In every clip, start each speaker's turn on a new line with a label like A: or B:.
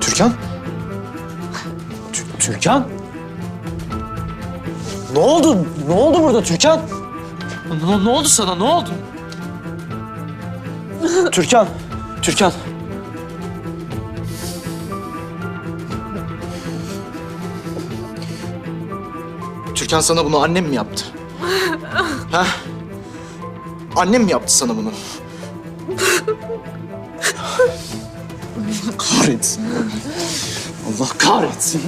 A: Türkan? Tü- Türkan? Ne oldu? Ne oldu burada Türkan?
B: Ne, ne oldu sana? Ne oldu?
A: Türkan. Türkan.
C: Türkan sana bunu annem mi yaptı? ha? Annem mi yaptı sana bunu? kahretsin. Allah kahretsin.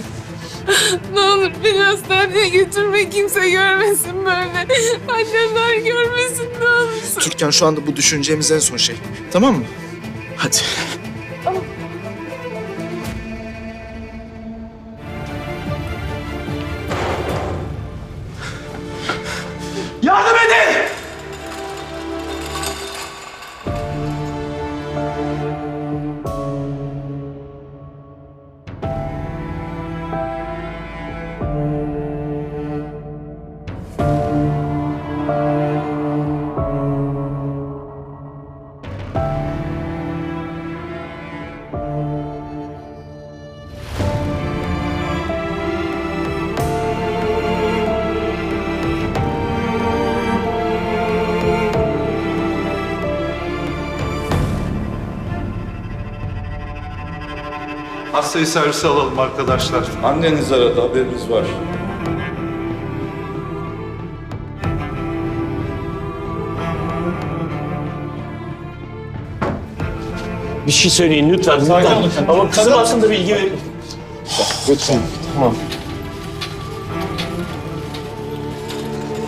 D: Ne olur beni hastaneye götürme kimse görmesin böyle. Annemler görmesin ne olursun.
C: Türkan şu anda bu düşüneceğimiz en son şey. Tamam mı? Hadi. Yardım edin!
E: Hastayı servise alalım arkadaşlar.
F: Anneniz aradı, haberiniz var.
A: Bir şey söyleyin lütfen. lütfen. Ama kızım hakkında bilgi verin. Lütfen. Tamam.